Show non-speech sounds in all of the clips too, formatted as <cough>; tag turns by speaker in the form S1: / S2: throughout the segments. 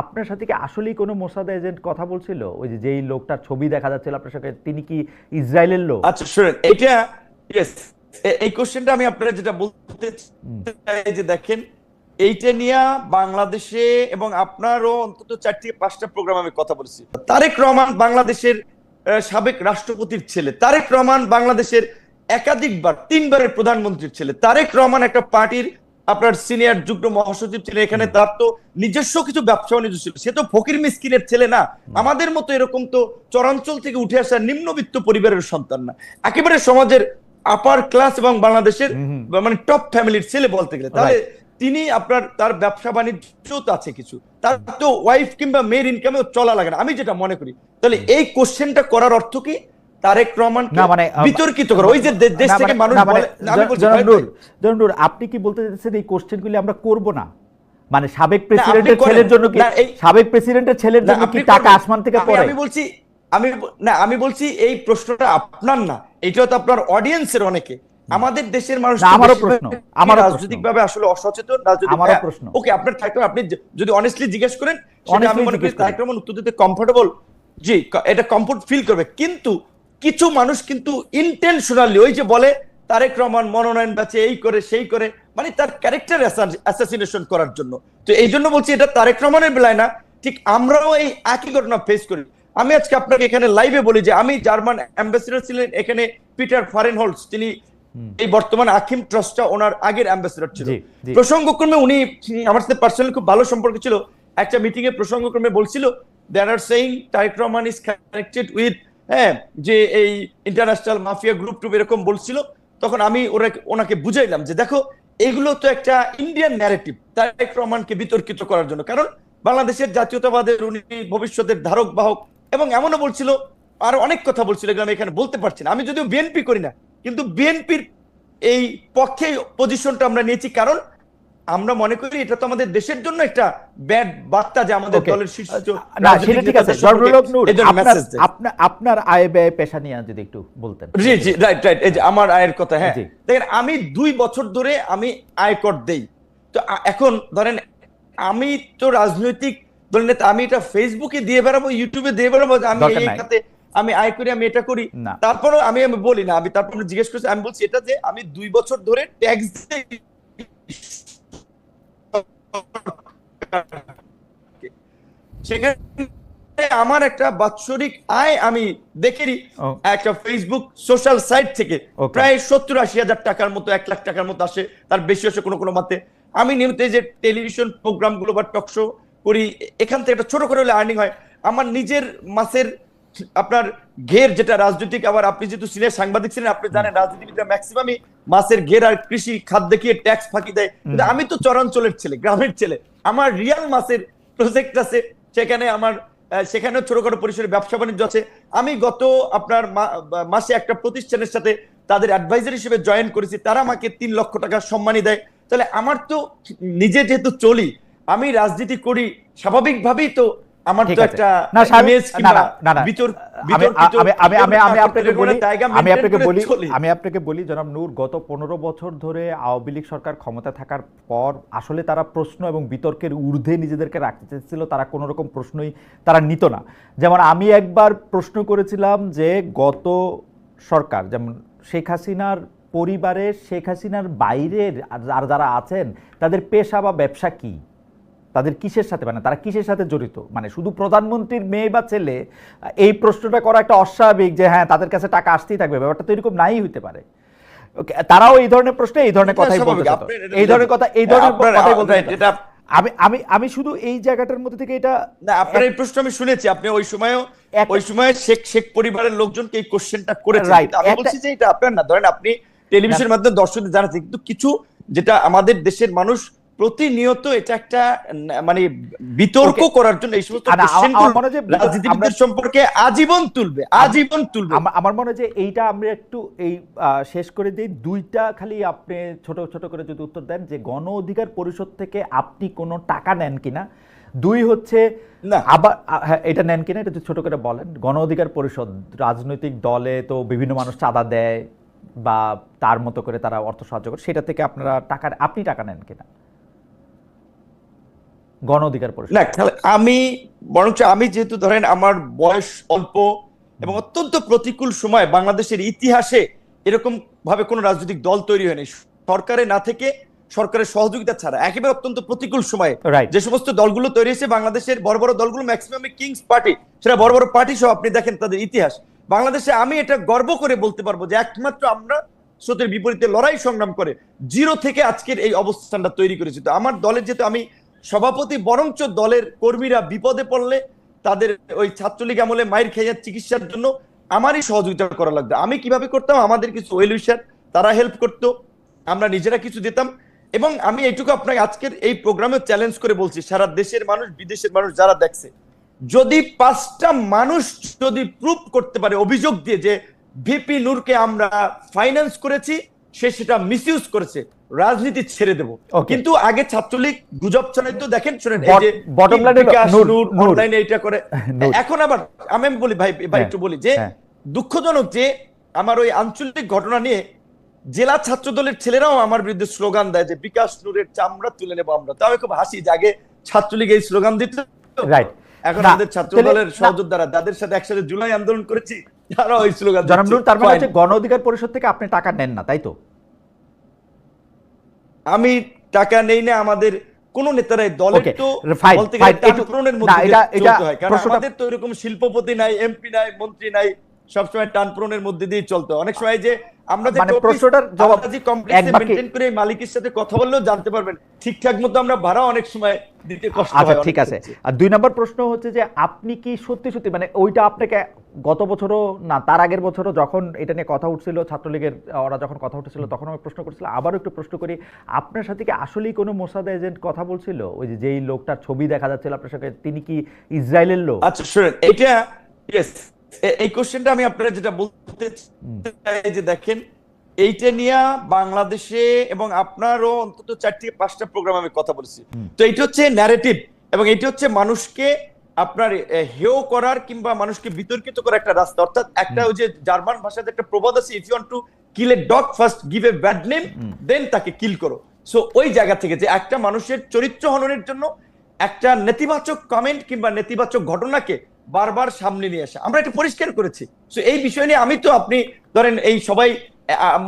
S1: আপনার সাথে কি আসলেই কোনো মোসাদ এজেন্ট কথা বলছিল? ওই যে যেই লোকটার ছবি দেখা যাচ্ছিল আপনার সাথে তিনি কি ইসরায়েলের লোক?
S2: আচ্ছা শুনেন এটা ইয়েস এই কোশ্চেনটা আমি আপনারা যেটা বলতে চাই যে দেখেন এইটা নিয়ে বাংলাদেশে এবং আপনারও অন্তত চার থেকে পাঁচটা প্রোগ্রাম আমি কথা বলেছি। তারেক রহমান বাংলাদেশের সাবেক রাষ্ট্রপতির ছেলে তারেক রহমান বাংলাদেশের একাধিকবার তিনবারের প্রধানমন্ত্রীর ছেলে। তারেক রহমান একটা পার্টির আপনার সিনিয়র যুগ্ম মহাসচিব ছিলেন এখানে তার তো নিজস্ব কিছু ব্যবসা বাণিজ্য ছিল। সে তো ফকির মিসকিনের ছেলে না। আমাদের মতো এরকম তো চরাঞ্চল থেকে উঠে আসা নিম্নবিত্ত পরিবারের সন্তান না। একেবারে সমাজের আপার ক্লাস এবং বাংলাদেশের মানে টপ ফ্যামিলির ছেলে বলতে গেলে। তাহলে তিনি আপনার তার ব্যবসা বাণিজ্য তো আছে কিছু। তার তো ওয়াইফ কিংবা মেয়ের ইনকামে চলা লাগে না। আমি যেটা মনে করি তাহলে এই কোশ্চেনটা করার অর্থ কি? তারেক রহমান
S1: না মানে
S2: বিতর্কিত করা। ওই যে দেশ থেকে
S1: মানে-
S2: মানুষ
S1: মানে
S2: বলে আমি বলছি
S1: জনাব
S2: ভাই,
S1: নূর, জনাব নূর, আপনি কি বলতে চাইছেন এই কোশ্চেনগুলি আমরা করব না? মানে সাবেক প্রেসিডেন্টের। ছেলের জন্য কি সাবেক প্রেসিডেন্টের ছেলের জন্য কি টাকা আসমান থেকে পড়ে?
S2: আমি বলছি আমি না আমি বলছি এই প্রশ্নটা আপনার না। এটাও তো আপনার অডিয়েন্সের অনেকে। আমাদের দেশের মানুষ
S1: আমারও প্রশ্ন, প্রশ্ন।
S2: রাজনৈতিক ভাবে আসলে অসচেতন রাজনৈতিক
S1: আমারও প্রশ্ন।
S2: ওকে আপনার থাকতে আপনি যদি অনেস্টলি জিজ্ঞেস করেন সেটা আমি মনে করি তারেক রহমান উত্তর দিতে কমফোর্টেবল জি এটা কমফোর্ট ফিল করবে। কিন্তু কিছু মানুষ কিন্তু ইন্টেনশনালি ওই যে বলে তারেক রহমান মনোনয়ন বেচে এই করে সেই করে মানে তার ক্যারেক্টার অ্যাসাসিনেশন করার জন্য। তো এই জন্য বলছি এটা তারেক রহমানের বেলায় না ঠিক আমরাও এই একই ঘটনা ফেস করি। আমি আজকে আপনাকে এখানে লাইভে বলি যে আমি জার্মান অ্যাম্বাসিডর ছিলেন এখানে পিটার ফারেনহোলস তিনি এই বর্তমান আকিম ট্রাস্টটা ওনার আগের অ্যাম্বাসিডর ছিল। প্রসঙ্গক্রমে উনি আমার সাথে পার্সোনালি খুব ভালো সম্পর্ক ছিল। একটা মিটিং এ প্রসঙ্গক্রমে বলছিল there are saying Tarique Rahman is connected with হ্যাঁ যে এই ইন্টারন্যাশনাল মাফিয়া গ্রুপ টুপ এরকম বলছিল, তখন আমি ওরা, ওনাকে বুঝাইলাম যে দেখো, এগুলো তো একটা ইন্ডিয়ান ন্যারেটিভ তারেক রহমানকে বিতর্কিত করার জন্য। কারণ বাংলাদেশের জাতীয়তাবাদের, উনি ভবিষ্যতের ধারক, বাহক, এবং এমনও বলছিল, আর অনেক কথা বলছিল এগুলো আমি এখানে বলতে পারছি না। আমি যদিও বিএনপি করি না, কিন্তু বিএনপির এই পক্ষে পজিশনটা আমরা নিয়েছি। কারণ আমরা মনে করি এটা তো আমাদের দেশের জন্য একটা ব্যাড বার্তা যে আমাদের দলের শীর্ষ
S1: না সেটা ঠিক আছে। আপনার আপনার আয় ব্যয় পেশা নিয়ে যদি একটু বলতেন।
S2: জি জি রাইট রাইট এই যে আমার আয়ের কথা হ্যাঁ। দেখেন আমি দুই বছর ধরে আমি আয়কর দেই। তো এখন ধরেন আমি তো রাজনৈতিক দলের নেতা আমি এটা ফেসবুকে দিয়ে বেড়াবো ইউটিউবে দিয়ে বেড়াবো আমি এই খাতে আমি আয় করি আমি এটা করি।
S1: না।
S2: তারপরেও আমি আমি বলি না আমি তারপর জিজ্ঞেস করছি আমি বলছি এটা যে আমি দুই বছর ধরে ট্যাক্স সেখানে আমার একটা বাৎসরিক আয় আমি দেখেনি। একটা ফেসবুক সোশ্যাল সাইট থেকে। প্রায় সত্তর আশি হাজার টাকার মতো এক লাখ টাকার মতো আসে তার বেশি আসে কোনো কোনো মাতে। আমি নিয়মিত যে টেলিভিশন প্রোগ্রামগুলো বা টক শো করি এখান থেকে একটা ছোট করে হলে আর্নিং হয়। আমার নিজের মাসের আপনার ঘের যেটা রাজনৈতিক আবার আপনি যেহেতু সিনিয়র সাংবাদিক ছিলেন আপনি জানেন রাজনীতিবিদরা ম্যাক্সিমামই মাসের ঘের আর কৃষি খাত দেখিয়ে ট্যাক্স ফাঁকি দেয়? কিন্তু আমি তো চরাঞ্চলের ছেলে গ্রামের ছেলে। আমার রিয়াল মাসের প্রজেক্ট আছে সেখানে আমার সেখানেও ছোটখাটো পরিসরে ব্যবসা বাণিজ্য আছে। আমি গত আপনার মাসে একটা প্রতিষ্ঠানের সাথে তাদের অ্যাডভাইজার হিসেবে জয়েন করেছি তারা আমাকে তিন লক্ষ টাকা সম্মানী দেয়। তাহলে আমার তো নিজে যেহেতু চলি আমি রাজনীতি করি স্বাভাবিকভাবেই তো আমার তো একটা
S1: না না না আমি আমি আমি আপনাকে বলি আমি আপনাকে বলি আমি আপনাকে বলি জনাব নূর গত পনেরো বছর ধরে আওয়ামী লীগ সরকার ক্ষমতা থাকার পর আসলে তারা প্রশ্ন এবং বিতর্কের ঊর্ধ্বে নিজেদেরকে রাখতে চেয়েছিল তারা কোনো রকম প্রশ্নই তারা নিত না। যেমন আমি একবার প্রশ্ন করেছিলাম যে গত সরকার যেমন শেখ হাসিনার পরিবারে শেখ হাসিনার বাইরের আর যারা আছেন তাদের পেশা বা ব্যবসা কি? তাদের কিসের সাথে? মানে তারা কিসের সাথে জড়িত? মানে শুধু প্রধানমন্ত্রীর মেয়ে বা ছেলে এই প্রশ্নটা করা একটা অস্বাভাবিক যে হ্যাঁ তাদের কাছে টাকা আসতেই থাকবে। ব্যাপারটা তো এরকম নাই হতে পারে। তারাও এই ধরনের প্রশ্নে এই ধরনের কথাই বলতে এই ধরনের কথা এই ধরনের কথাই বলতে আমি আমি আমি শুধু এই জায়গাটার মধ্যে থেকে এটা
S2: না আপনার এই প্রশ্ন আমি শুনেছি। আপনি ওই সময়ও ওই সময় শেখ শেখ পরিবারের লোকজনকে এই কোশ্চেনটা করেছেন। আমি বলছি যে এটা আপনার না। ধরেন আপনি টেলিভিশনের মাধ্যমে দর্শকদের জানাচ্ছেন কিন্তু কিছু যেটা আমাদের দেশের মানুষ প্রতিনিয়ত এটা একটা মানে বিতর্ক করার জন্য এই সমস্ত
S1: মনে
S2: রাজনীতিবিদদের সম্পর্কে আজীবন তুলবে আজীবন তুলবে।
S1: আমার মনে হয় যে এইটা আমরা একটু এই শেষ করে দিই। দুইটা খালি আপনি ছোট ছোট করে যদি উত্তর দেন যে গণ অধিকার পরিষদ থেকে আপনি কোনো টাকা নেন কিনা। দুই হচ্ছে। আবার হ্যাঁ, এটা নেন কিনা এটা যদি ছোট করে বলেন। গণ অধিকার পরিষদ রাজনৈতিক দলে তো বিভিন্ন মানুষ চাঁদা দেয় বা তার মতো করে তারা অর্থ সাহায্য করে সেটা থেকে আপনারা টাকা আপনি টাকা নেন কিনা? গণ অধিকার পরিষদ।
S2: না তাহলে আমি বরঞ্চ আমি যেহেতু ধরেন আমার বয়স অল্প এবং অত্যন্ত প্রতিকূল সময় বাংলাদেশের ইতিহাসে এরকম ভাবে কোনো রাজনৈতিক দল তৈরি হয়নি। সরকারে না থেকে সরকারের সহযোগিতা ছাড়া একেবারে অত্যন্ত প্রতিকূল সময়ে যে সমস্ত দলগুলো তৈরি হয়েছে বাংলাদেশের বড় বড় দলগুলো ম্যাক্সিমাম কিংস পার্টি সেটা বড় বড় পার্টি সহ আপনি দেখেন তাদের ইতিহাস। বাংলাদেশে আমি এটা গর্ব করে বলতে পারব যে একমাত্র আমরা স্রোতের বিপরীতে লড়াই সংগ্রাম করে জিরো থেকে আজকের এই অবস্থানটা তৈরি করেছি। তো আমার দলের যেহেতু আমি সভাপতি বরঞ্চ দলের কর্মীরা বিপদে পড়লে তাদের ওই ছাত্রলীগ আমলে মায়ের খেয়ে চিকিৎসার জন্য আমারই সহযোগিতা করা লাগতো আমি কীভাবে করতাম? আমাদের কিছু ওয়েলউইশার তারা হেল্প করতো, আমরা নিজেরা কিছু দিতাম। এবং আমি এইটুকু আপনাকে আজকের এই প্রোগ্রামে চ্যালেঞ্জ করে বলছি, সারা দেশের মানুষ, বিদেশের মানুষ যারা দেখছে, যদি পাঁচটা মানুষ যদি প্রুভ করতে পারে, অভিযোগ দিয়ে যে ভিপি নূরকে আমরা ফাইন্যান্স করেছি সে সেটা মিসইউজ করেছে রাজনীতি ছেড়ে দেব। কিন্তু আগে ছাত্রলীগ গুজব ছড়াই তো দেখেন শুনেন এই যে
S1: নূর।
S2: অনলাইনে এটা করে। <laughs> এখন আবার আমি বলি ভাই ভাই
S1: হ্যাঁ,
S2: একটু বলি যে
S1: হ্যাঁ।
S2: দুঃখজনক যে আমার ওই আঞ্চলিক ঘটনা নিয়ে জেলা ছাত্র দলের ছেলেরাও আমার বিরুদ্ধে স্লোগান দেয় যে বিকাশ নূরের চামড়া তুলে নেব আমরা। তাও খুব হাসি যে আগে ছাত্রলীগ এই স্লোগান দিত।
S1: রাইট
S2: এখন আমাদের ছাত্র দলের। সহযোদ্ধারা যাদের সাথে একসাথে জুলাই আন্দোলন করেছি। তারা ওই স্লোগান
S1: তার মানে হচ্ছে গণ অধিকার পরিষদ থেকে আপনি টাকা নেন না তাই তো?
S2: আমি টাকা নেই না আমাদের কোন নেতারাই দলের তো বলতে গেলে মধ্যে চলতে হয়। কারণ আমাদের তো এরকম শিল্পপতি নাই এমপি নাই মন্ত্রী নাই সবসময় টানপ্রনের মধ্যে দিয়ে চলতে অনেক সময় যে আমরা যে
S1: মানে প্রশ্নটার জবাব
S2: করে মালিকের সাথে কথা বললেও জানতে পারবেন। ঠিকঠাক মতো আমরা ভাড়া অনেক সময় দিতে কষ্ট
S1: আচ্ছা ঠিক আছে। আর দুই নম্বর প্রশ্ন হচ্ছে যে আপনি কি সত্যি সত্যি মানে ওইটা আপনাকে গত বছরও না তার আগের বছরও যখন এটা নিয়ে কথা উঠছিল ছাত্রলীগের ওরা যখন কথা উঠছিল তখন আমি প্রশ্ন করছিলাম আবারও একটু প্রশ্ন করি আপনার সাথে কি আসলেই কোনো মোসাদ এজেন্ট কথা বলছিল? ওই যে যেই লোকটার ছবি দেখা যাচ্ছিল আপনার সাথে তিনি কি ইসরায়েলের লোক?
S2: আচ্ছা শুনেন এটা ইয়েস এই কোশ্চেনটা আমি আপনারা যেটা বলতে চাই যে দেখেন এইটা নিয়ে বাংলাদেশে এবং আপনারও অন্তত চার থেকে পাঁচটা প্রোগ্রাম আমি কথা বলেছি। তো এইটা হচ্ছে ন্যারেটিভ এবং এইটা হচ্ছে মানুষকে আপনার হেয় করার কিংবা মানুষকে বিতর্কিত করার একটা রাস্তা। অর্থাৎ একটা ওই যে জার্মান ভাষাতে একটা প্রবাদ আছে if you want to kill a dog first give a bad name then তাকে কিল করো। সো ওই জায়গা থেকে যে একটা মানুষের চরিত্র হননের জন্য একটা নেতিবাচক কমেন্ট কিংবা নেতিবাচক ঘটনাকে বারবার সামনে নিয়ে আসা। আমরা এটা পরিষ্কার করেছি। তো এই বিষয় নিয়ে আমি তো আপনি ধরেন এই সবাই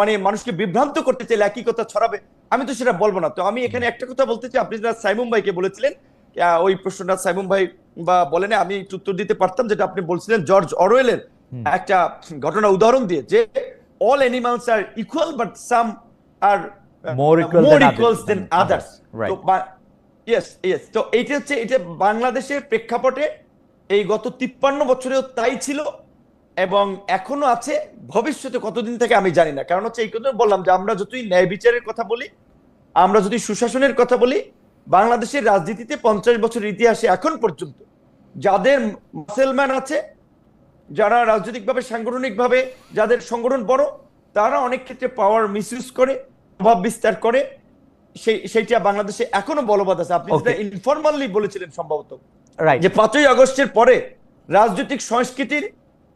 S2: মানে মানুষকে বিভ্রান্ত করতে চাইলে একই কথা ছড়াবে। আমি তো সেটা বলব না। তো আমি এখানে একটা কথা বলতে চাই। আপনি যেটা সাইমুম ভাইকে বলেছিলেন ওই প্রশ্নটা সাইমুম ভাই বা বলেন আমি উত্তর দিতে পারতাম যেটা আপনি বলছিলেন জর্জ অরওয়েলের একটা ঘটনা উদাহরণ দিয়ে যে all animals are equal but some are more equals than others. তো ইয়েস ইয়েস তো এইটা হচ্ছে এটা বাংলাদেশের প্রেক্ষাপটে এই গত তিপ্পান্ন বছরেও তাই ছিল এবং এখনও আছে। ভবিষ্যতে কতদিন থেকে আমি জানি না। কারণ হচ্ছে এই কথা বললাম যে আমরা যতই ন্যায় বিচারের কথা বলি আমরা যদি সুশাসনের কথা বলি বাংলাদেশের রাজনীতিতে পঞ্চাশ বছরের ইতিহাসে এখন পর্যন্ত যাদের মুসলমান আছে যারা রাজনৈতিকভাবে সাংগঠনিকভাবে যাদের সংগঠন বড় তারা অনেক ক্ষেত্রে পাওয়ার মিসইউজ করে প্রভাব বিস্তার করে। সেই সেইটা বাংলাদেশে এখনও বলবৎ আছে। আপনি ইনফরমালি বলেছিলেন সম্ভবত। যে পাঁচই আগস্টের পরে রাজনৈতিক সংস্কৃতির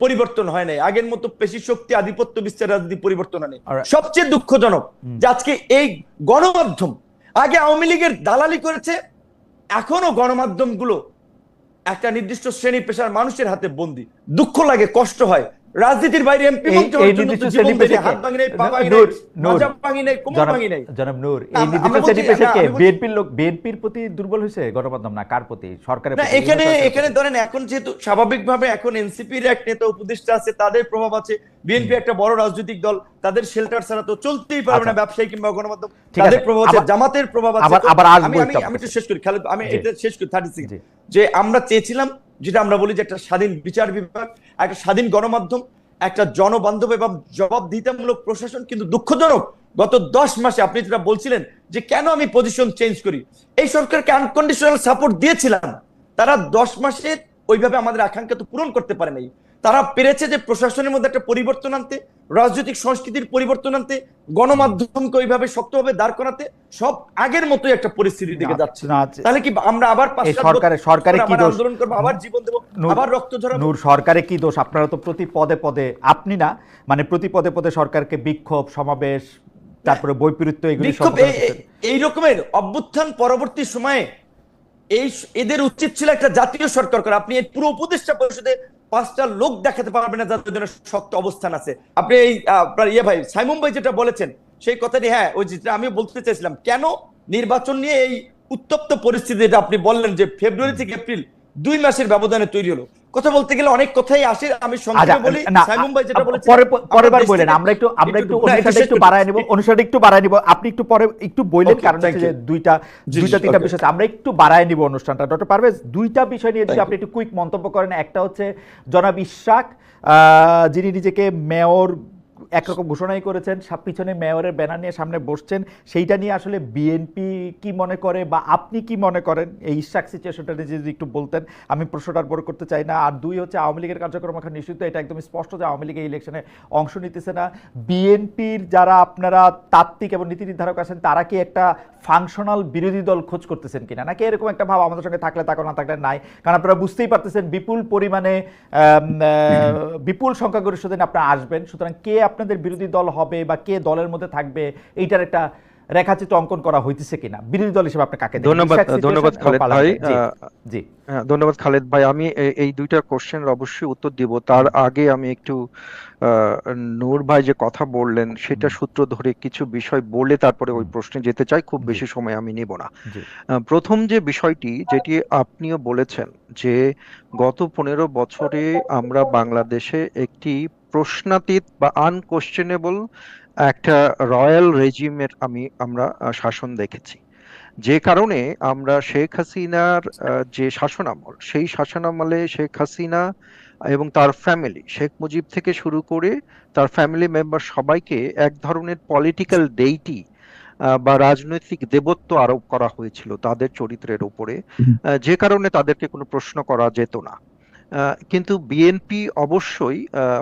S2: পরিবর্তন হয় নাই। আগের মতো পেশি শক্তি আধিপত্য বিস্তার রাজনীতি পরিবর্তন
S1: হয়
S2: সবচেয়ে দুঃখজনক যে আজকে এই গণমাধ্যম আগে আওয়ামী লীগের দালালি করেছে এখনও গণমাধ্যমগুলো একটা নির্দিষ্ট শ্রেণি পেশার মানুষের হাতে বন্দি। দুঃখ লাগে কষ্ট হয়। রাজনীতির বাইরে এমপি
S1: জনাব নূর এই বিএনপির লোক বিএনপির প্রতি দুর্বল হয়েছে গণমাধ্যম? না কার প্রতি? সরকারের
S2: এখানে এখানে ধরেন এখন যেহেতু স্বাভাবিকভাবে এখন এনসিপির এক নেতা উপদেষ্টা আছে তাদের প্রভাব আছে। বিএনপি একটা বড় রাজনৈতিক দল তাদের শেল্টার ছাড়া তো চলতেই পারবে না
S1: আচ্ছা।
S2: ব্যবসায়ী কিংবা গণমাধ্যম। তাদের প্রভাব আছে জামাতের প্রভাব আছে।
S1: আবার-
S2: আমি আমি
S1: একটু
S2: শেষ করি খালেদ আমি এটা শেষ করি থার্টি। যে আমরা চেয়েছিলাম যেটা আমরা বলি যে একটা স্বাধীন বিচার বিভাগ, একটা স্বাধীন গণমাধ্যম, একটা জনবান্ধব এবং জবাবদিহিতামূলক প্রশাসন কিন্তু দুঃখজনক। গত দশ মাসে আপনি যেটা বলছিলেন যে কেন আমি পজিশন চেঞ্জ করি? এই সরকারকে আনকন্ডিশনাল সাপোর্ট দিয়েছিলাম। তারা দশ মাসে ওইভাবে আমাদের আকাঙ্ক্ষা তো পূরণ করতে পারে নাই তারা পেরেছে যে প্রশাসনের মধ্যে একটা পরিবর্তন আনতে রাজনৈতিক সংস্কৃতির পরিবর্তন আনতে গণমাধ্যমকে ওইভাবে শক্তভাবে দাঁড় করাতে সব আগের মতোই একটা পরিস্থিতির দিকে যাচ্ছে।
S1: না,
S2: তাহলে কি আমরা আবার বছর
S1: সরকারের কি দোষ?
S2: আন্দোলন করব আবার জীবন দেবো আবার রক্ত ঝরাবো?
S1: নূর সরকারে কি দোষ? আপনারা তো প্রতি পদে পদে আপনি না মানে প্রতি পদে পদে সরকারকে বিক্ষোভ সমাবেশ তারপরে বৈপরীত্য এগুলি
S2: বিক্ষোভ এই- রকমের অভ্যুত্থান পরবর্তী সময়ে এই এদের উচিত ছিল একটা জাতীয় সরকার করা। আপনি এই পুরো উপদেষ্টা পরিষদে পাঁচটা লোক দেখাতে পারবে না যাদের জন্য শক্ত অবস্থান আছে। আপনি এই আপনার ইয়ে ভাই সাইমুম ভাই যেটা বলেছেন, সেই কথাটি হ্যাঁ ওই যেটা আমি বলতে চাইছিলাম, কেন নির্বাচন নিয়ে এই উত্তপ্ত পরিস্থিতি যেটা আপনি বললেন যে ফেব্রুয়ারি থেকে এপ্রিল দুই মাসের ব্যবধানে তৈরি হলো। কথা বলতে গেলে অনেক কথাই আসে আমি
S1: আচ্ছা
S2: সংক্ষেপে বলি।
S1: না
S2: সাইমুম ভাই যেটা বলেছেন
S1: পরে পরের বার
S2: থেকে
S1: আমরা একটু আমরা একটু
S2: না, একটু
S1: অনুষ্ঠানটা একটু বাড়ায় নিব অনুষ্ঠানটা একটু বাড়ায় নিব। আপনি একটু পরে একটু বললেন
S2: Okay,
S1: কারণ হচ্ছে যে দুইটা দুইটা তিনটা বিষয় আমরা একটু বাড়ায় নিব অনুষ্ঠানটা। ডক্টর পারভেজ দুইটা বিষয় নিয়ে যদি আপনি একটু কুইক মন্তব্য করেন একটা হচ্ছে জনাব ইশাক আহ, যিনি নিজেকে মেয়র একরকম ঘোষণাই করেছেন সব পিছনে মেয়রের ব্যানার নিয়ে সামনে বসছেন, সেইটা নিয়ে আসলে বিএনপি কি মনে করে বা আপনি কি মনে করেন? এই ইশাক সিচুয়েশনটা নিয়ে যদি একটু বলতেন, আমি প্রশ্নটার বড় করতে চাই না। আর দুই হচ্ছে আওয়ামী লীগের কার্যক্রম এখন নিশ্চিত এটা একদম স্পষ্ট যে আওয়ামী লীগ এই ইলেকশনে অংশ নিতেছে না। বিএনপির যারা আপনারা তাত্ত্বিক এবং নীতি নির্ধারক আছেন, তারা কি একটা ফাংশনাল বিরোধী দল খোঁজ করতেছেন কিনা? নাকি এরকম একটা ভাব আমাদের সঙ্গে থাকলে, থাকো না থাকলে নাই? কারণ আপনারা বুঝতেই পারতেছেন বিপুল পরিমাণে বিপুল সংখ্যাগরিষ্ঠ দিন আপনারা আসবেন। সুতরাং কে আপনাদের বিরোধী দল হবে বা কে দলের মধ্যে থাকবে এইটার একটা রেখাচিত্র অঙ্কন করা হইতেছে কিনা? বিরোধী দল হিসেবে আপনি কাকে
S3: ধন্যবাদ ধন্যবাদ খালেদ ভাই।
S1: জি,
S3: হ্যাঁ, ধন্যবাদ খালেদ ভাই। আমি এই দুইটা কোশ্চেনের অবশ্যই উত্তর দিব। তার আগে আমি একটু নূর ভাই যে কথা বললেন সেটা সূত্র ধরে কিছু বিষয় বলে তারপরে ওই প্রশ্নে যেতে চাই। খুব বেশি সময় আমি নেব না। প্রথম যে বিষয়টি যেটি আপনিও বলেছেন যে গত পনেরো বছরে আমরা বাংলাদেশে একটি প্রশ্নাতীত বা আনকোশ্চেনেবল একটা রয়্যাল রেজিমের আমি আমরা শাসন দেখেছি। যে কারণে আমরা শেখ হাসিনার যে শাসনামল সেই শাসনামলে শেখ হাসিনা এবং তার ফ্যামিলি শেখ মুজিব থেকে শুরু করে তার ফ্যামিলি মেম্বার সবাইকে এক ধরনের পলিটিক্যাল ডেইটি বা রাজনৈতিক দেবত্ব আরোপ করা হয়েছিল তাদের চরিত্রের উপরে। যে কারণে তাদেরকে কোনো প্রশ্ন করা যেত না। কিন্তু বিএনপি অবশ্যই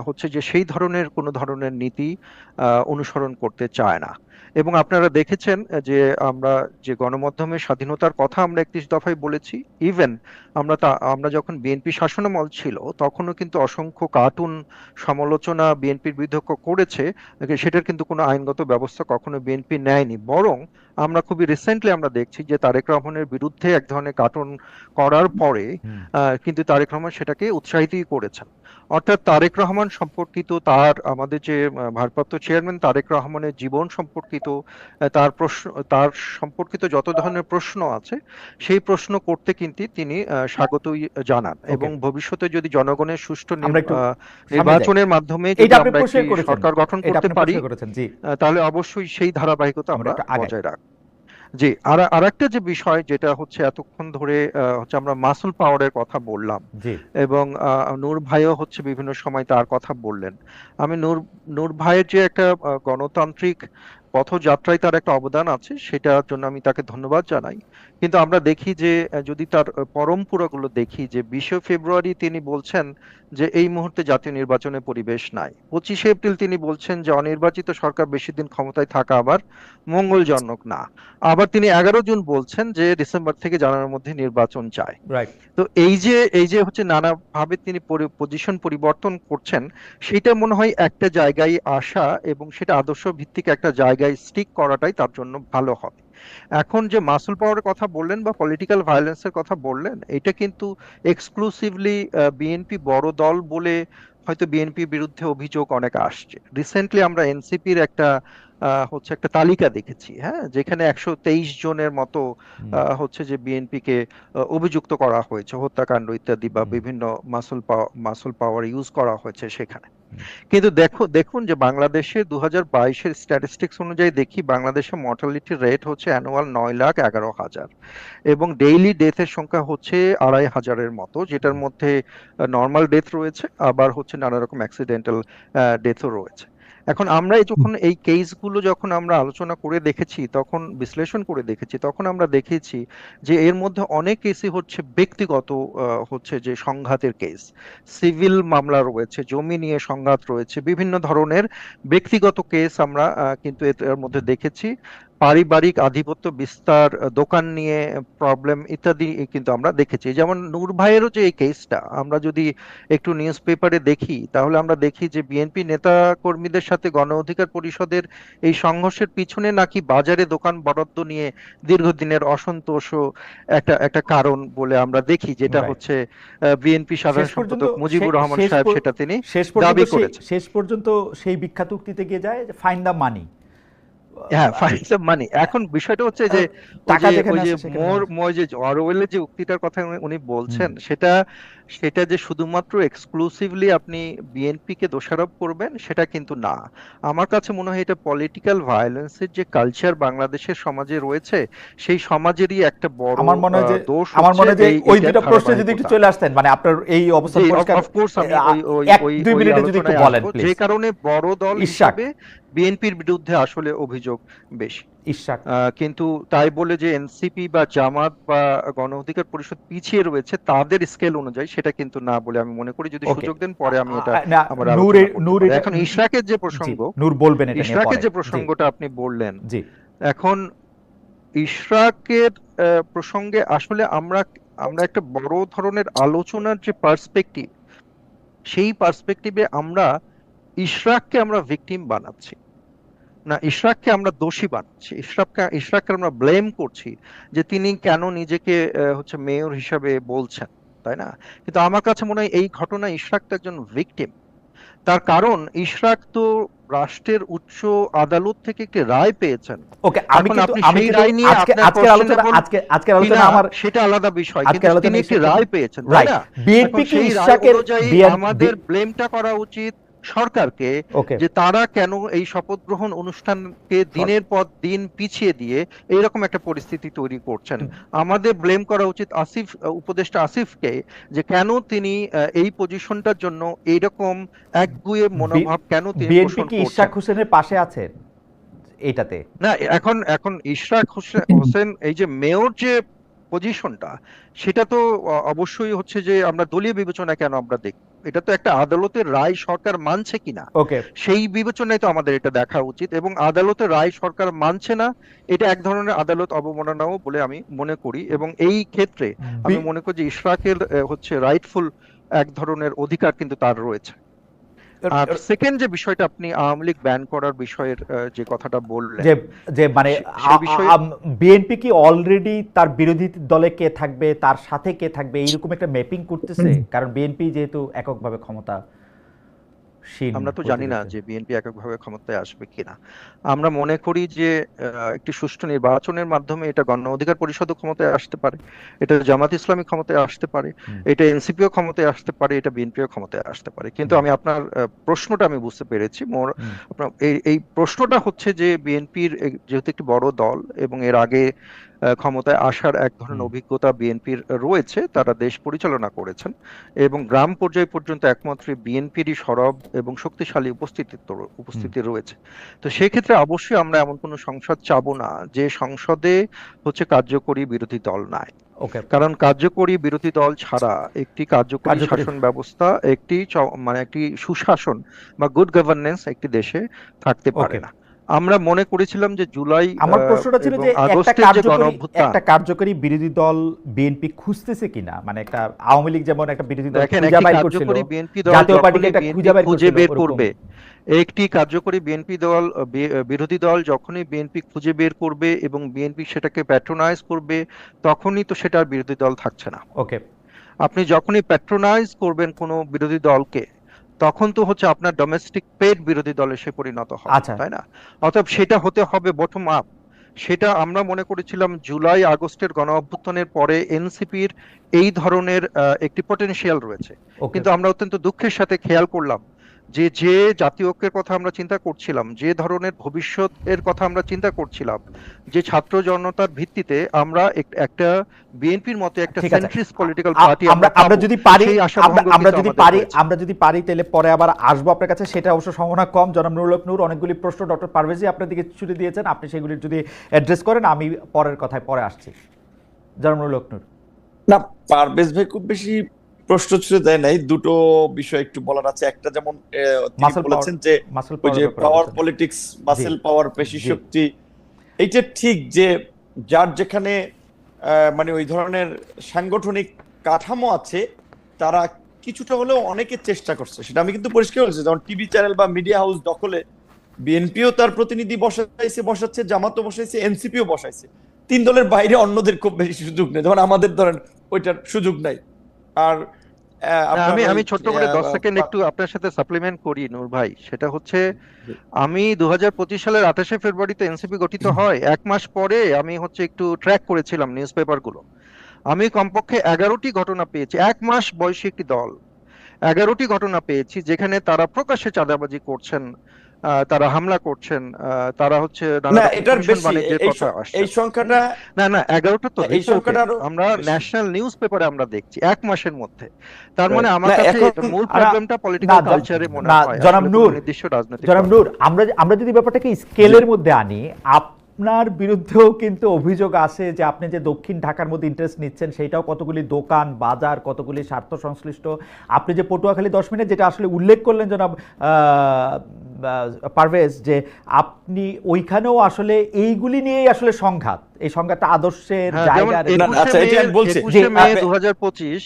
S3: হচ্ছে যে সেই ধরনের কোনো ধরনের নীতি অনুসরণ করতে চায় না। এবং আপনারা দেখেছেন যে আমরা যে গণমাধ্যমের স্বাধীনতার কথা আমরা একত্রিশ দফায় বলেছি ইভেন আমরা তা আমরা যখন বিএনপি শাসনামল ছিল তখনও কিন্তু অসংখ্য কার্টুন সমালোচনা বিএনপির বিরুদ্ধে করেছে সেটার কিন্তু কোনো আইনগত ব্যবস্থা কখনো বিএনপি নেয়নি। বরং আমরা খুবই রিসেন্টলি আমরা দেখছি যে তারেক রহমানের বিরুদ্ধে এক ধরনের কার্টুন করার পরে আহ, কিন্তু তারেক রহমান সেটাকে উৎসাহিতই করেছেন। অর্থাৎ তারেক রহমান সম্পর্কিত তার আমাদের যে ভারপ্রাপ্ত চেয়ারম্যান তারেক রহমানের জীবন সম্পর্কিত তার প্রশ্ন তার সম্পর্কিত যত ধরনের প্রশ্ন আছে সেই প্রশ্ন করতে কিন্তু তিনি স্বাগতই জানান এবং ভবিষ্যতে যদি জনগণের সুষ্ঠু
S1: একটু।
S3: নির্বাচনের মাধ্যমে যদি আমরা একটি সরকার গঠন করতে পারি তাহলে অবশ্যই সেই ধারাবাহিকতা
S1: আমরা একটু।
S3: বজায় রাখব। জি আর আরেকটা যে বিষয় যেটা হচ্ছে এতক্ষণ ধরে হচ্ছে আমরা মাসুল পাওয়ারের কথা বললাম এবং নূর ভাইও হচ্ছে বিভিন্ন সময় তার কথা বললেন। আমি নূর নূর ভাইয়ের যে একটা গণতান্ত্রিক পথযাত্রায় তার একটা অবদান আছে সেটার জন্য আমি তাকে ধন্যবাদ জানাই। কিন্তু আমরা দেখি যে যদি তার পরম্পরাগুলো দেখি যে বিশে ফেব্রুয়ারি তিনি বলছেন যে এই মুহূর্তে জাতীয় নির্বাচনের পরিবেশ নাই। পঁচিশে এপ্রিল তিনি বলছেন যে অনির্বাচিত সরকার বেশি দিন ক্ষমতায় থাকা আবার মঙ্গলজনক না। আবার তিনি এগারো জুন বলছেন যে ডিসেম্বর থেকে জানুয়ারির মধ্যে নির্বাচন চায়। তো এই যে এই যে হচ্ছে নানা ভাবে তিনি পজিশন পরিবর্তন করছেন সেটা মনে হয় একটা জায়গায় আসা এবং সেটা আদর্শ ভিত্তিক একটা জায়গায় স্টিক করাটাই তার জন্য ভালো হবে। এখন যে মাসুল পাওয়ারের কথা বললেন বা পলিটিক্যাল ভায়োলেন্সের কথা বললেন, এটা কিন্তু এক্সক্লুসিভলি বিএনপি বড় দল বলে হয়তো বিএনপির বিরুদ্ধে অভিযোগ অনেক আসছে। রিসেন্টলি আমরা এনসিপির একটা হচ্ছে একটা তালিকা দেখেছি হ্যাঁ? যেখানে একশো তেইশ জনের মতো হচ্ছে যে বিএনপি কে অভিযুক্ত করা হয়েছে হত্যাকাণ্ড ইত্যাদি বা বিভিন্ন মাসুল মাসুল পাওয়ার ইউজ করা হয়েছে সেখানে। কিন্তু দেখো দেখুন যে বাংলাদেশে দু হাজার বাইশের স্ট্যাটিস্টিক্স অনুযায়ী দেখি বাংলাদেশে মর্টালিটি রেট হচ্ছে অ্যানুয়াল নয় লাখ এগারো হাজার এবং ডেইলি ডেথের সংখ্যা হচ্ছে আড়াই হাজারের মতো যেটার মধ্যে নর্মাল ডেথ রয়েছে আবার হচ্ছে নানা রকম অ্যাক্সিডেন্টাল ডেথও রয়েছে। এখন আমরা যখন এই কেসগুলো যখন আমরা আলোচনা করে দেখেছি, তখন বিশ্লেষণ করে দেখেছি, তখন আমরা দেখেছি যে এর মধ্যে অনেক কেসই হচ্ছে ব্যক্তিগত হচ্ছে যে সংঘাতের কেস সিভিল মামলা রয়েছে, জমি নিয়ে সংঘাত রয়েছে, বিভিন্ন ধরনের ব্যক্তিগত কেস আমরা কিন্তু এর মধ্যে দেখেছি। পারিবারিক আধিপত্য বিস্তার দোকান নিয়ে প্রবলেম ইত্যাদি কিন্তু আমরা দেখেছি। যেমন নূর ভাইয়েরও যে এই কেসটা আমরা যদি একটু নিউজ পেপারে দেখি তাহলে আমরা দেখি যে বিএনপি নেতা কর্মীদের সাথে গণ অধিকার পরিষদের এই সংঘর্ষের পিছনে নাকি বাজারে দোকান বরাদ্দ নিয়ে দীর্ঘদিনের অসন্তোষও একটা একটা কারণ বলে আমরা দেখি যেটা হচ্ছে বিএনপি সাধারণ সম্পাদক মুজিবুর রহমান সাহেব সেটা তিনি
S1: শেষ
S3: দাবি করেছেন।
S1: শেষ পর্যন্ত সেই বিখ্যাত উক্তিতে গিয়ে যায় ফাইন দ্য মানি
S3: হ্যাঁ ফাইন্ড দ্য মানি এখন বিষয়টা হচ্ছে যে
S1: টাকা
S3: যে মোর মোর যে অরওয়েলের যে উক্তিটার কথা উনি বলছেন সেটা সেটা যে শুধুমাত্র এক্সক্লুসিভলি আপনি বিএনপি কে দোষারোপ করবেন সেটা কিন্তু না আমার কাছে মনে হয় এটা পলিটিক্যাল ভায়োলেন্সের যে কালচার বাংলাদেশের সমাজে রয়েছে সেই সমাজেরই একটা বড়
S1: আমার মনে হয় যে
S3: দোষ
S1: আমার মনে হয় ওই দুটো প্রশ্নে যদি একটু চলে আসতেন মানে আপনার এই অবস্থা পরিষ্কার
S3: of course আমি ওই- ওই- ওই-
S1: দুই মিনিটে যদি একটু বলেন
S3: আসব। যে কারণে বড় দল। হিসেবে বিএনপির বিরুদ্ধে আসলে অভিযোগ বেশি
S1: ইশাক।
S3: কিন্তু তাই বলে যে এনসিপি বা জামাত বা গণ অধিকার পরিষদ পিছিয়ে রয়েছে তাদের স্কেল অনুযায়ী সেটা কিন্তু না বলে আমি মনে করি। যদি সুযোগ দেন পরে আমি এটা এখন ইশরাকের যে প্রসঙ্গ
S1: নূর বলবেন
S3: ইশরাকের যে প্রসঙ্গটা আপনি বললেন
S1: জি।
S3: এখন ইশরাকের প্রসঙ্গে আসলে আমরা আমরা একটা বড় ধরনের আলোচনার যে পার্সপেক্টিভ সেই পার্সপেক্টিভে আমরা ইশরাককে আমরা ভিকটিম বানাচ্ছি। না ইশরাককে আমরা দোষী বানাচ্ছি। ইশরাককে ইশরাককে আমরা ব্লেম করছি যে তিনি কেন নিজেকে হচ্ছে মেয়র হিসাবে বলছেন তাই না? কিন্তু আমার কাছে মনে হয় এই ঘটনা ইশরাক তো একজন ভিকটিম তার কারণ ইশরাক তো রাষ্ট্রের উচ্চ আদালত থেকে একটি রায় পেয়েছেন।
S1: ওকে আমি কিন্তু আমি
S3: রায় নিয়ে
S1: আজকে আজকের আলোচনা আজকে আজকের আলোচনা আমার
S3: সেটা আলাদা বিষয় কিন্তু তিনি একটি রায় পেয়েছেন তাই না?
S1: বিএনপি কি
S3: অনুযায়ী আমাদের ব্লেমটা করা উচিত সরকারকে যে তারা কেন এই শপথ গ্রহণ অনুষ্ঠানকে দিনের পর দিন পিছিয়ে দিয়ে এইরকম একটা পরিস্থিতি তৈরি করছেন। আমাদের ব্লেম করা উচিত আসিফ উপদেষ্টা আসিফকে যে কেন তিনি এই পজিশনটার জন্য এইরকম একগুয়ে মনোভাব কেন তিনি
S1: বিএনপি
S3: পোষণ
S1: কি
S3: করছেন?
S1: ইশাক হোসেনের পাশে আছেন এটাতে?
S3: না এখন এখন ইশরাক হোসেন এই যে মেয়র যে পজিশনটা সেটা তো অবশ্যই হচ্ছে যে আমরা দলীয় বিবেচনা কেন আমরা দেখব এটা তো একটা আদালতের রায় সরকার মানছে কিনা। সেই বিবেচনায় তো আমাদের এটা দেখা উচিত এবং আদালতের রায় সরকার মানছে না এটা এক ধরনের আদালত অবমাননাও বলে আমি মনে করি এবং এই ক্ষেত্রে আমি মনে করি যে ইশরাকের হচ্ছে রাইটফুল এক ধরনের অধিকার কিন্তু তার রয়েছে। আর সেকেন্ড যে বিষয়টা আপনি আওয়ামী লীগ ব্যান করার বিষয়ের যে কথাটা বললেন
S1: যে যে মানে
S3: বিষয়ে-
S1: বিএনপি কি অলরেডি তার বিরোধী দলে কে থাকবে তার সাথে কে থাকবে এইরকম একটা ম্যাপিং করতেছে? কারণ বিএনপি যেহেতু এককভাবে ক্ষমতা
S3: আমরা তো জানি না যে বিএনপি এককভাবে ক্ষমতায় আসবে কিনা। আমরা মনে করি যে একটি সুষ্ঠু নির্বাচনের মাধ্যমে এটা গণ অধিকার পরিষদও ক্ষমতায় আসতে পারে এটা জামাত ইসলামী ক্ষমতায় আসতে পারে এটা এনসিপিও ক্ষমতায় আসতে পারে এটা বিএনপিও ক্ষমতায় আসতে পারে। কিন্তু আমি আপনার প্রশ্নটা আমি বুঝতে পেরেছি। মোর আপনার এই এই প্রশ্নটা হচ্ছে যে বিএনপির যেহেতু একটি বড় দল এবং এর আগে ক্ষমতায় আসার এক ধরনের অভিজ্ঞতা বিএনপির রয়েছে তারা দেশ পরিচালনা করেছেন এবং গ্রাম পর্যায় পর্যন্ত একমাত্র বিএনপিরই সরব এবং শক্তিশালী উপস্থিতি উপস্থিতি রয়েছে। তো সেক্ষেত্রে অবশ্যই আমরা এমন কোনো সংসদ চাবো না যে সংসদে হচ্ছে কার্যকরী বিরোধী দল নাই। কারণ কার্যকরী বিরোধী দল ছাড়া একটি কার্যকরী শাসন ব্যবস্থা একটি মানে একটি সুশাসন বা গুড গভর্নেন্স একটি দেশে থাকতে পারে না। আমরা মনে করেছিলাম যে জুলাই
S1: আমার প্রশ্নটা ছিল যে একটা কার্যকরী একটা কার্যকরী বিরোধী দল বিএনপি খুঁজতেছে কিনা? মানে একটা আওয়ামী লীগ যেমন একটা বিরোধী দল খুঁজে বাইর করছিল জাতীয় পার্টিকে একটা খুঁজে বাইর
S3: খুঁজে বের করবে একটি কার্যকরী বিএনপি দল বিরোধী দল যখনই বিএনপি খুঁজে বের করবে এবং বিএনপি সেটাকে প্যাট্রোনাইজ করবে তখনই তো সেটা বিরোধী দল থাকছে না।
S1: ওকে
S3: আপনি যখনই প্যাট্রোনাইজ করবেন কোনো বিরোধী দলকে তখন তো হচ্ছে আপনার ডোমেস্টিক পেড বিরোধী দলে সে পরিণত হবে
S1: আচ্ছা।
S3: তাই না? অতএব সেটা হতে হবে বটম আপ সেটা আমরা মনে করেছিলাম জুলাই আগস্টের গণ অভ্যুত্থানের পরে এনসিপির এই ধরনের একটি পটেনশিয়াল রয়েছে। কিন্তু আমরা অত্যন্ত দুঃখের সাথে খেয়াল করলাম যে যে জাতীয় ঐক্যের কথা আমরা চিন্তা করছিলাম যে ধরনের ভবিষ্যতের কথা আমরা চিন্তা করছিলাম যে ছাত্র জনতার ভিত্তিতে আমরা একটা বিএনপির মতো একটা সেন্ট্রিস্ট পলিটিক্যাল পার্টি
S1: আমরা আমরা যদি পারি আমরা যদি পারি আমরা যদি পারি তাহলে পরে আবার আসব আপনার কাছে। সেটা অবশ্য সম্ভাবনা কম। জনাব নুরুল হক নূর অনেকগুলি প্রশ্ন ডক্টর পারভেজি আপনার দিকে ছুটে দিয়েছেন। আপনি সেগুলি যদি অ্যাড্রেস করেন আমি পরের কথায় পরে আসছি। জনাব নুরুল হক নূর।
S2: না পারভেজ ভাই খুব বেশি প্রশ্ন ছুড়ে দেয় নাই। দুটো বিষয় একটু বলার আছে। একটা যেমন তিনি বলেছেন যে ওই যে পাওয়ার পলিটিক্স মাসেল পাওয়ার পেশি শক্তি এইটা ঠিক যে যার যেখানে মানে ওই ধরনের সাংগঠনিক কাঠামো আছে তারা কিছুটা হলেও অনেকে চেষ্টা করছে। সেটা আমি কিন্তু পরিষ্কার বলছি। যেমন টিভি চ্যানেল বা মিডিয়া হাউস দখলে বিএনপিও তার প্রতিনিধি বসাইছে বসাচ্ছে জামাতও বসাইছে এনসিপিও বসাইছে। তিন দলের বাইরে অন্যদের খুব বেশি সুযোগ নেই। যেমন আমাদের ধরেন ওইটার সুযোগ নাই। আর
S3: আমি আমি ছোট্ট করে
S2: আহ,
S3: দশ সেকেন্ড একটু আপনার সাথে সাপ্লিমেন্ট করি নূর ভাই। সেটা হচ্ছে আমি দু সালের আঠাশে ফেব্রুয়ারিতে এনসিপি গঠিত হয় এক মাস পরে আমি হচ্ছে একটু ট্র্যাক করেছিলাম নিউজ পেপারগুলো আমি কমপক্ষে এগারোটি ঘটনা পেয়েছি এক মাস বয়সী একটি দল। এগারোটি ঘটনা পেয়েছি যেখানে তারা প্রকাশ্যে চাঁদাবাজি করছেন। তারা হামলা করছেন তারা হচ্ছে
S2: না এটার বেশি এই সংখ্যাটা
S3: না না এগারোটা তো
S2: এই সংখ্যাটা
S3: আমরা ন্যাশনাল নিউজ পেপারে আমরা দেখছি এক মাসের মধ্যে। তার মানে আমার কাছে মূল প্রবলেমটা পলিটিক্যাল কালচারে মনে হয়
S1: জনাব নূর,
S3: রাজনৈতিক
S1: জনাব নূর আমরা আমরা যদি ব্যাপারটাকে স্কেলের মধ্যে আনি আপনার বিরুদ্ধেও কিন্তু অভিযোগ আসে যে আপনি যে দক্ষিণ ঢাকার মধ্যে ইন্টারেস্ট নিচ্ছেন সেইটাও কতগুলি দোকান বাজার কতগুলি স্বার্থ সংশ্লিষ্ট। আপনি যে পটুয়াখালী দশ মিনিট যেটা আসলে উল্লেখ করলেন জনাব পারভেজ যে আপনি ওইখানেও আসলে এইগুলি নিয়েই আসলে সংঘাত। এই সংঘাতটা আদর্শের
S3: জায়গা
S2: আচ্ছা এটা বলছি
S3: 2025